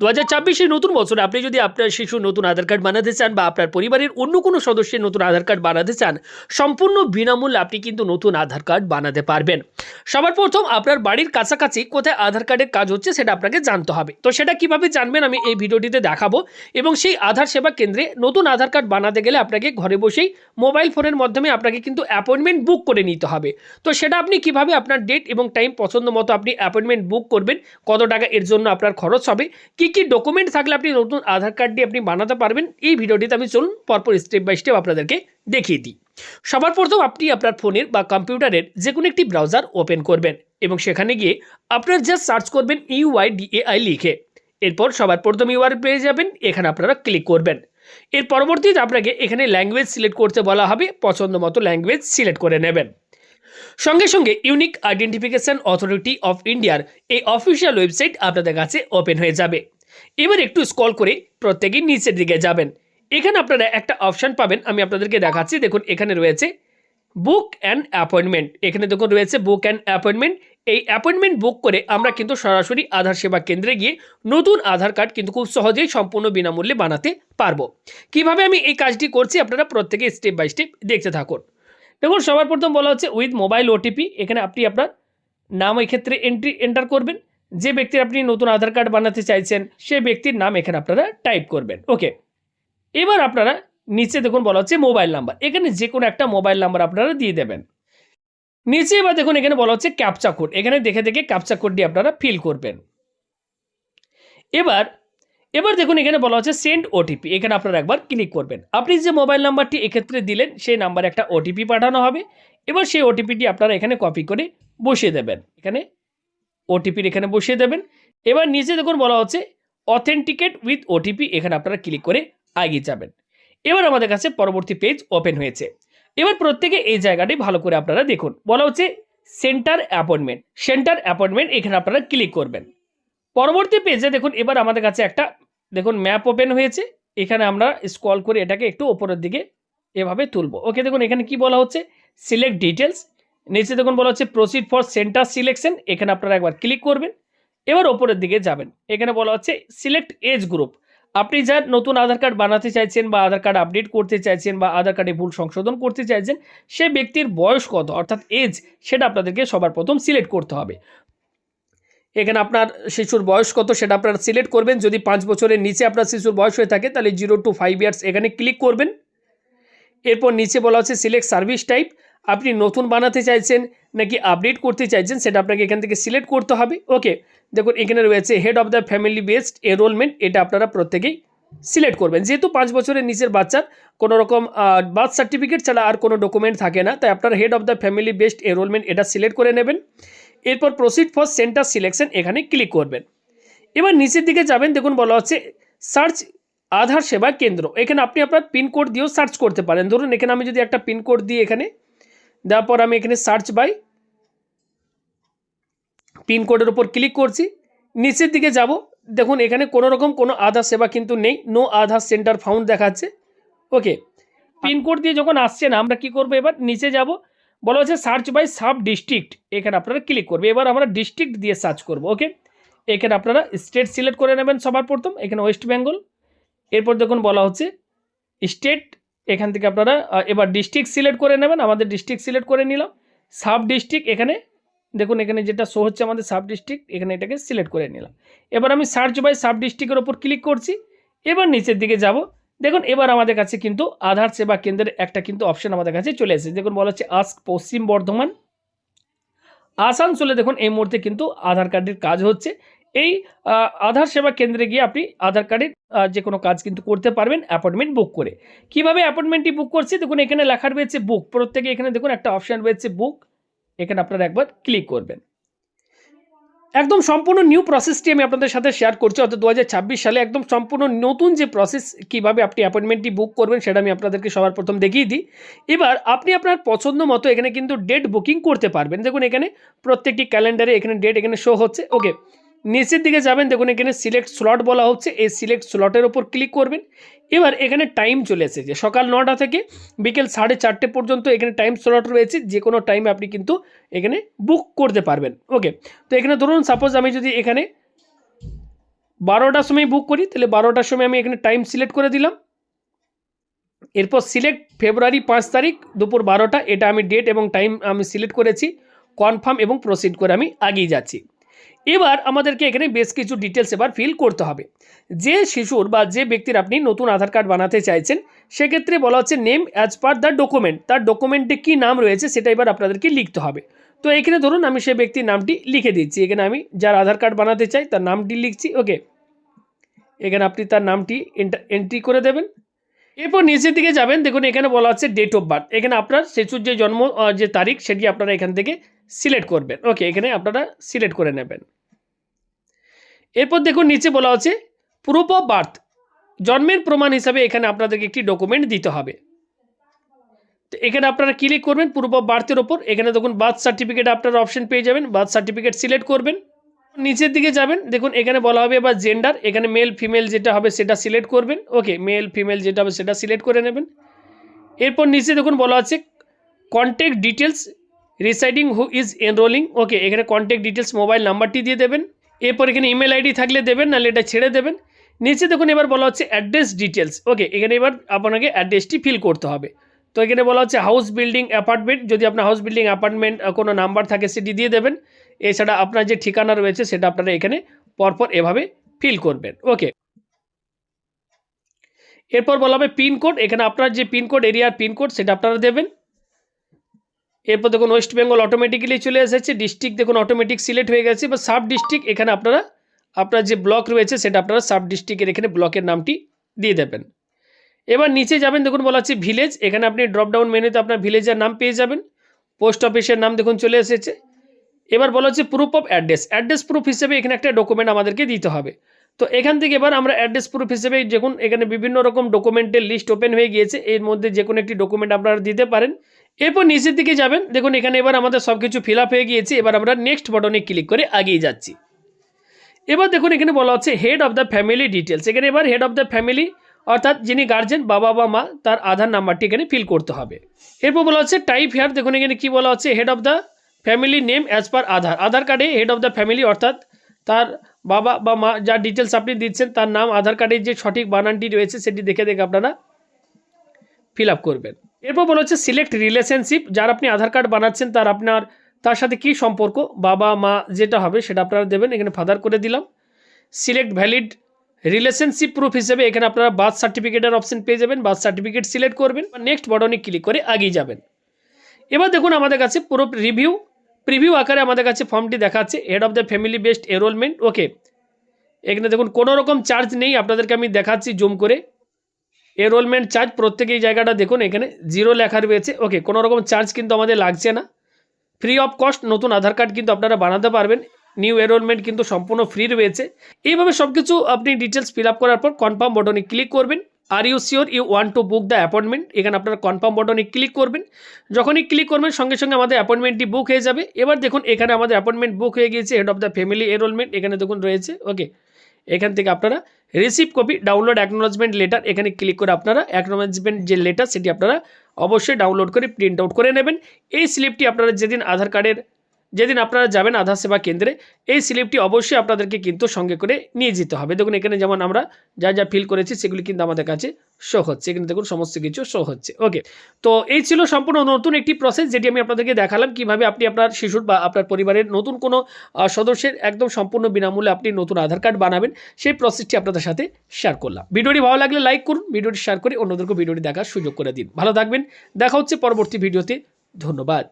দু হাজার ছাব্বিশে নতুন বছরে আপনি যদি আপনার শিশুর নতুন আধার কার্ড বানাতে চান বা আপনার পরিবারের অন্য কোনো সদস্যের নতুন আধার কার্ড বানাতে চান, সম্পূর্ণ বিনামূল্যে আপনি কিন্তু নতুন আধার কার্ড বানাতে পারবেন। সবার প্রথম আপনার বাড়ির কাছাকাছি কোথায় আধার কার্ডের কাজ হচ্ছে সেটা আপনাকে জানতে হবে। তো সেটা কীভাবে জানবেন আমি এই ভিডিওটিতে দেখাবো এবং সেই আধার সেবা কেন্দ্রে নতুন আধার কার্ড বানাতে গেলে আপনাকে ঘরে বসেই মোবাইল ফোনের মাধ্যমে আপনাকে কিন্তু অ্যাপয়েন্টমেন্ট বুক করে নিতে হবে। তো সেটা আপনি কীভাবে আপনার ডেট এবং টাইম পছন্দ মতো আপনি অ্যাপয়েন্টমেন্ট বুক করবেন, কত টাকা এর জন্য আপনার খরচ হবে, কি কি ডকুমেন্ট থাকলে আপনি নতুন আধার কার্ডটি আপনি বানাতে পারবেন, এই ভিডিওটিতে আমি চলুন পরপর স্টেপ বাই স্টেপ আপনাদেরকে দেখিয়ে দিই। সবার প্রথম আপনি আপনার ফোনের বা কম্পিউটারের যে কোনো একটি ব্রাউজার ওপেন করবেন এবং সেখানে গিয়ে আপনার জাস্ট সার্চ করবেন ইউআই ডিএআই লিখে। এরপর সবার প্রথম ইউআর পেয়ে যাবেন, এখানে আপনারা ক্লিক করবেন। এর পরবর্তীতে আপনাকে এখানে ল্যাঙ্গুয়েজ সিলেক্ট করতে বলা হবে, পছন্দ মতো ল্যাঙ্গুয়েজ সিলেক্ট করে নেবেন। সঙ্গে সঙ্গে ইউনিক আইডেন্টিফিকেশন অথরিটি অফ ইন্ডিয়ার এই অফিসিয়াল ওয়েবসাইট আপনাদের কাছে ওপেন হয়ে যাবে। এবার একটু স্কল করে প্রত্যেকেই নিচের দিকে যাবেন। এখানে আপনারা একটা অপশান পাবেন, আমি আপনাদেরকে দেখাচ্ছি। দেখুন, এখানে রয়েছে বুক অ্যান্ড অ্যাপয়েন্টমেন্ট এখানে দেখুন, রয়েছে বুক অ্যান্ড অ্যাপয়েন্টমেন্ট এই অ্যাপয়েন্টমেন্ট বুক করে আমরা কিন্তু সরাসরি আধার সেবা কেন্দ্রে গিয়ে নতুন আধার কার্ড কিন্তু খুব সহজেই সম্পূর্ণ বিনামূল্যে বানাতে পারব। কীভাবে আমি এই কাজটি করছি, আপনারা প্রত্যেকে স্টেপ বাই স্টেপ দেখতে থাকুন। দেখুন, সবার প্রথম বলা হচ্ছে উইথ মোবাইল ওটিপি এখানে আপনি আপনার নাম এই ক্ষেত্রে এন্ট্রি এন্টার করবেন। যে ব্যক্তির আপনি নতুন আধার কার্ড বানাতে চাইছেন, সে ব্যক্তির নাম এখানে আপনারা টাইপ করবেন ওকে এবার আপনারা নিচে দেখুন বলা হচ্ছে মোবাইল নাম্বার এখানে যে কোনো একটা মোবাইল নাম্বার আপনারা দিয়ে দেবেন। নিচে এবার দেখুন এখানে বলা হচ্ছে ক্যাপচা কোড এখানে দেখে দেখে ক্যাপচা কোডটি আপনারা ফিল করবেন। এবার এবার দেখুন এখানে বলা হচ্ছে সেন্ড ওটিপি এখানে আপনারা একবার ক্লিক করবেন। আপনি যে মোবাইল নাম্বারটি এক্ষেত্রে দিলেন, সেই নাম্বারে একটা ওটিপি পাঠানো হবে, এবার সেই ওটিপিটি আপনারা এখানে কপি করে বসিয়ে দেবেন, এখানে ওটিপির এখানে বসিয়ে দেবেন। এবার নিচে দেখুন বলা হচ্ছে অথেন্টিকেট উইথ ওটিপি এখানে আপনারা ক্লিক করে এগিয়ে যাবেন। এবার আমাদের কাছে পরবর্তী পেজ ওপেন হয়েছে। এবার প্রত্যেকে এই জায়গাটি ভালো করে আপনারা দেখুন। বলা হচ্ছে সেন্টার অ্যাপয়েন্টমেন্ট সেন্টার অ্যাপয়েন্টমেন্ট এখানে আপনারা ক্লিক করবেন। পরবর্তী পেজে দেখুন, এবার আমাদের কাছে একটা দেখুন ম্যাপ ওপেন হয়েছে। এখানে আমরা স্ক্রল করে এটাকে একটু ওপরের দিকে এভাবে তুলবো। ওকে দেখুন এখানে কি বলা হচ্ছে? সিলেক্ট ডিটেলস নিচে দেখুন বলা হচ্ছে প্রসিড ফর সেন্টার সিলেকশন এখানে আপনারা একবার ক্লিক করবেন, এবার ওপরের দিকে যাবেন। এখানে বলা হচ্ছে সিলেক্ট এজ গ্রুপ আপনি যার নতুন আধার কার্ড বানাতে চাইছেন বা আধার কার্ড আপডেট করতে চাইছেন বা আধার কার্ডে ভুল সংশোধন করতে চাইছেন, সে ব্যক্তির বয়স কত, অর্থাৎ এজ সেটা আপনাদেরকে সবার প্রথম সিলেক্ট করতে হবে। এখানে আপনার শিশুর বয়স কত, সেটা আপনারা সিলেক্ট করবেন। যদি পাঁচ বছরের নিচে আপনার শিশুর বয়স হয়ে থাকে, তাহলে জিরো টু ফাইভ ইয়ার্স এখানে ক্লিক করবেন। এরপর নিচে বলা হচ্ছে সিলেক্ট সার্ভিস টাইপ আপনি নতুন বানাতে চাইছেন নাকি আপডেট করতে চাইছেন সেটা আপনাকে এখান থেকে সিলেক্ট করতে হবে। ওকে দেখুন, এখানে রয়েছে head of the family based enrolment এটা আপনারা প্রত্যেকেই সিলেক্ট করবেন। যেহেতু পাঁচ বছরের নিচের বাচ্চার কোনো রকম বার্থ সার্টিফিকেট ছাড়া আর কোনো ডকুমেন্ট থাকে না, তাই আপনার head of the family based enrolment এটা সিলেক্ট করে নেবেন। এরপর প্রসিড ফর সেন্টার সিলেকশন এখানে ক্লিক করবেন। এবার নিচের দিকে যাবেন, দেখুন বলা হচ্ছে সার্চ আধার সেবা কেন্দ্র। এখানে আপনি আপনার পিনকোড দিয়েও সার্চ করতে পারেন। ধরুন, এখানে আমি যদি একটা পিনকোড দিই এখানে দেওয়ার পর আমি এখানে সার্চ বাই পিনকোডের উপর ক্লিক করছি। নিচের দিকে যাব। দেখুন, এখানে কোনো রকম কোনো আধার সেবা কিন্তু নেই। নো আধার সেন্টার ফাউন্ড দেখাচ্ছে। ওকে পিনকোড দিয়ে যখন আসছে না, আমরা কি করব এবার? নিচে যাব। বলা হচ্ছে সার্চ বাই সাব ডিস্ট্রিক্ট এখানে আপনারা ক্লিক করবে। এবার আমরা ডিস্ট্রিক্ট দিয়ে সার্চ করব। ওকে এখানে আপনারা স্টেট সিলেক্ট করে নেবেন সবার প্রথম। এখানে ওয়েস্ট বেঙ্গল এরপর দেখুন বলা হচ্ছে স্টেট এখান থেকে আপনারা এবার ডিস্ট্রিক্ট সিলেক্ট করে নেবেন, আমাদের ডিস্ট্রিক্ট সিলেক্ট করে নিলাম। সাব ডিস্ট্রিক্ট এখানে, দেখুন এখানে যেটা শো হচ্ছে আমাদের সাব ডিস্ট্রিক্ট এখানে এটাকে সিলেক্ট করে নিলাম। এবার আমি সার্চ বাই সাব ডিস্ট্রিক্টের ওপর ক্লিক করছি, এবার নিচের দিকে যাব। দেখুন এবার আমাদের কাছে কিন্তু আধার সেবা কেন্দ্রের একটা কিন্তু অপশন আমাদের কাছে চলে এসেছে। দেখুন বলা হচ্ছে আস্ক পশ্চিম বর্ধমান। আসানসোলে দেখুন এই মুহূর্তে কিন্তু আধার কার্ডের কাজ হচ্ছে। এই আধার সেবা কেন্দ্রে গিয়ে আপনি আধার কার্ডের যে কোনো কাজ কিন্তু করতে পারবেন অ্যাপয়েন্টমেন্ট বুক করে। কীভাবে অ্যাপয়েন্টমেন্টটি বুক করছি? দেখুন, এখানে লেখা রয়েছে বুক প্রত্যেকে এখানে দেখুন, একটা অপশান রয়েছে বুক এখানে আপনারা একবার ক্লিক করবেন। একদম সম্পূর্ণ নিউ প্রসেসটি আমি আপনাদের সাথে শেয়ার করছি। অর্থাৎ দু হাজার ছাব্বিশ সালে একদম সম্পূর্ণ নতুন যে প্রসেস কীভাবে আপনি অ্যাপয়েন্টমেন্টটি বুক করবেন, সেটা আমি আপনাদেরকে সবার প্রথম দেখিয়ে দিই। এবার, আপনি আপনার পছন্দ মতো এখানে কিন্তু ডেট বুকিং করতে পারবেন। দেখুন, এখানে প্রত্যেকটি ক্যালেন্ডারে এখানে ডেট এখানে শো হচ্ছে। ওকে নিচের দিকে যাবেন, দেখুন এখানে সিলেক্ট স্লট বলা হচ্ছে, এই সিলেক্ট স্লটের ওপর ক্লিক করবেন। এবার এখানে টাইম চলে এসেছে সকাল নটা থেকে বিকেল সাড়ে চারটে পর্যন্ত এখানে টাইম স্লট রয়েছে, যে কোনো টাইমে আপনি কিন্তু এখানে বুক করতে পারবেন। ওকে তো এখানে ধরুন সাপোজ আমি যদি এখানে বারোটার সময় বুক করি, তাহলে বারোটার সময় আমি এখানে টাইম সিলেক্ট করে দিলাম। এরপর সিলেক্ট ফেব্রুয়ারি পাঁচ তারিখ, দুপুর বারোটা, এটা আমি ডেট এবং টাইম আমি সিলেক্ট করেছি কনফার্ম এবং প্রসিড করে আমি আগিয়ে যাচ্ছি। এবার আমাদেরকে এখানে বেশ কিছু ডিটেলস এবার ফিল করতে হবে। যে শিশুর বা যে ব্যক্তির আপনি নতুন আধার কার্ড বানাতে চাইছেন, সেক্ষেত্রে বলা হচ্ছে name as per the document তার ডকুমেন্টে কী নাম রয়েছে সেটা এবার আপনাদেরকে লিখতে হবে। তো এখানে ধরুন আমি সে ব্যক্তির নামটি লিখে দিচ্ছি। এখানে আমি যার আধার কার্ড বানাতে চাই, তার নামটি লিখছি ওকে এখানে আপনি তার নামটি এন্ট্রি করে দেবেন। এরপর নিচের দিকে যাবেন। দেখুন এখানে বলা হচ্ছে ডেট অফ বার্থ এখানে আপনার শিশুর যে জন্ম যে তারিখ, সেটি আপনারা এখান থেকে সিলেক্ট করবেন। ওকে, এখানে আপনারা সিলেক্ট করে নেবেন। এরপর দেখুন, নিচে বলা হচ্ছে প্রুফ অফ বার্থ জন্মের প্রমাণ হিসাবে এখানে আপনাদেরকে একটি ডকুমেন্ট দিতে হবে। তো এখানে আপনারা ক্লিক করবেন প্রুফ অফ বার্থের ওপর। এখানে দেখুন বার্থ সার্টিফিকেট আপনারা অপশন পেয়ে যাবেন বার্থ সার্টিফিকেট সিলেক্ট করবেন। নিচের দিকে যাবেন, দেখুন, এখানে বলা হবে এবার জেন্ডার এখানে মেল ফিমেল যেটা হবে সেটা সিলেক্ট করবেন। ওকে মেল ফিমেল যেটা হবে সেটা সিলেক্ট করে নেবেন। এরপর নিচে দেখুন, বলা আছে contact details residing who is enrolling okay এখানে কন্ট্যাক্ট ডিটেলস মোবাইল নাম্বারটি দিয়ে দেবেন, এরপর এখানে ইমেল আইডি থাকলে দেবেন, নাহলে এটা ছেড়ে দেবেন। নিচে দেখুন এবার বলা হচ্ছে অ্যাড্রেস ডিটেলস ওকে এখানে এবার আপনাকে অ্যাড্রেসটি ফিল করতে হবে। তো এখানে বলা হচ্ছে হাউস বিল্ডিং অ্যাপার্টমেন্ট যদি আপনার হাউস বিল্ডিং অ্যাপার্টমেন্ট কোনো নাম্বার থাকে সেটি দিয়ে দেবেন। এছাড়া আপনার যে ঠিকানা রয়েছে সেটা আপনারা এখানে পরপর এভাবে ফিল করবেন ওকে এরপর বলা হবে পিনকোড এখানে আপনার যে পিনকোড এরিয়ার পিনকোড সেটা আপনারা দেবেন। এরপর দেখুন ওয়েস্ট বেঙ্গল অটোমেটিক্যালি চলে এসেছে ডিস্ট্রিক্ট দেখুন অটোমেটিক সিলেক্ট হয়ে গেছে বা সাব ডিস্ট্রিক্ট এখানে আপনারা, আপনার যে ব্লক রয়েছে সেটা আপনারা সাব ডিস্ট্রিক্টের এখানে ব্লকের নামটি দিয়ে দেবেন। এবার নিচে যাবেন, দেখুন বলা হচ্ছে ভিলেজ এখানে আপনি ড্রপডাউন মেনুতে আপনার ভিলেজের নাম পেয়ে যাবেন পোস্ট অফিসের নাম দেখুন চলে এসেছে। এবার বলা হচ্ছে proof of address address proof হিসেবে এখানে একটা ডকুমেন্ট আমাদেরকে দিতে হবে। তো এখান থেকে এবার আমরা অ্যাড্রেস প্রুফ হিসেবে দেখুন, এখানে বিভিন্ন রকম ডকুমেন্টের লিস্ট ওপেন হয়ে গিয়েছে, এর মধ্যে যে কোনো একটি ডকুমেন্ট আপনারা দিতে পারেন। এরপর নিচের দিকে যাবেন। দেখুন, এখানে এবার আমাদের সব কিছু ফিল আপ হয়ে গিয়েছে। এবার আমরা নেক্সট বটনে ক্লিক করে আগিয়ে যাচ্ছি। এবার দেখুন, এখানে বলা হচ্ছে head of the family details এখানে এবার হেড অফ দ্য ফ্যামিলি অর্থাৎ যিনি গার্জেন বাবা বা মা, তার আধার নাম্বারটি এখানে ফিল করতে হবে। এরপর বলা হচ্ছে টাইপ হেয়ার দেখুন, এখানে কি বলা হচ্ছে? Head of the family name as per Aadhaar. Aadhaar কার্ডে হেড অফ দ্য ফ্যামিলি অর্থাৎ তার বাবা বা মা, যা ডিটেলস আপনি দিচ্ছেন, তার নাম, আধার কার্ডের যে সঠিক বানানটি রয়েছে, সেটি দেখে দেখে আপনারা ফিল আপ করবেন। এরপর বলা হচ্ছে সিলেক্ট রিলেশনশিপ যার আপনি আধার কার্ড বানাচ্ছেন, তার আপনার, তার সাথে কি সম্পর্ক, বাবা, মা যেটা হবে সেটা আপনারা দেবেন, এখানে ফাদার করে দিলাম। সিলেক্ট ভ্যালিড রিলেশনশিপ প্রুফ হিসেবে এখানে আপনারা বার্থ সার্টিফিকেটের অপশন পেয়ে যাবেন বার্থ সার্টিফিকেট সিলেক্ট করবেন নেক্সট বটনে ক্লিক করে আগিয়ে যাবেন। এবার দেখুন আমাদের কাছে পুরো রিভিউ প্রিভিউ আকারে আমাদের কাছে ফর্মটি দেখাচ্ছে head of the family based enrolment okay এখানে দেখুন কোনো রকম চার্জ নেই, আপনাদেরকে আমি দেখাচ্ছি জুম করে। এনরোলমেন্ট চার্জ প্রত্যেকেই জায়গাটা দেখুন, এখানে জিরো লেখা রয়েছে। ওকে কোনো রকম চার্জ কিন্তু আমাদের লাগছে না। ফ্রি অফ কস্ট নতুন আধার কার্ড কিন্তু আপনারা বানাতে পারবেন। নিউ এনরোলমেন্ট কিন্তু সম্পূর্ণ ফ্রি রয়েছে। এইভাবে সব কিছু আপনি ডিটেলস ফিল আপ করার পর কনফার্ম বটনে ক্লিক করবেন। Are you sure you want to book the appointment এখানে আপনারা কনফার্ম বটনে ক্লিক করবেন। যখনই ক্লিক করবেন, সঙ্গে সঙ্গে আমাদের অ্যাপয়েন্টমেন্টটি বুক হয়ে যাবে। এবার দেখুন, এখানে আমাদের অ্যাপয়েন্টমেন্ট বুক হয়ে গিয়েছে head of the family enrolment এখানে দেখুন রয়েছে। ওকে এখান থেকে আপনারা receive copy download acknowledgement letter এখানে ক্লিক করে আপনারা অ্যাকনোলজমেন্ট যে লেটার সেটি আপনারা অবশ্যই ডাউনলোড করে প্রিন্ট আউট করে নেবেন। এই স্লিপটি আপনারা যেদিন আধার কার্ডের যেদিন আপনারা যাবেন আধার সেবা কেন্দ্রে, এই স্লিপটি অবশ্যই আপনাদেরকে কিন্তু সঙ্গে করে নিয়ে যেতে হবে। দেখুন, এখানে যেমন আমরা যা যা ফিল করেছি, সেগুলি কিন্তু আমাদের কাছে শো হচ্ছে। এখানে দেখুন, সমস্ত কিছু শো হচ্ছে। ওকে তো এই ছিল সম্পূর্ণ নতুন একটি প্রসেস যেটি আমি আপনাদেরকে দেখালাম কীভাবে আপনি আপনার শিশুর বা আপনার পরিবারের নতুন কোনো সদস্যের একদম সম্পূর্ণ বিনামূল্যে আপনি নতুন আধার কার্ড বানাবেন, সেই প্রসেসটি আপনাদের সাথে শেয়ার করলাম। ভিডিওটি ভালো লাগলে লাইক করুন, ভিডিওটি শেয়ার করে অন্যদেরকে ভিডিওটি দেখার সুযোগ করে দিন। ভালো থাকবেন, দেখা হচ্ছে পরবর্তী ভিডিওতে। ধন্যবাদ।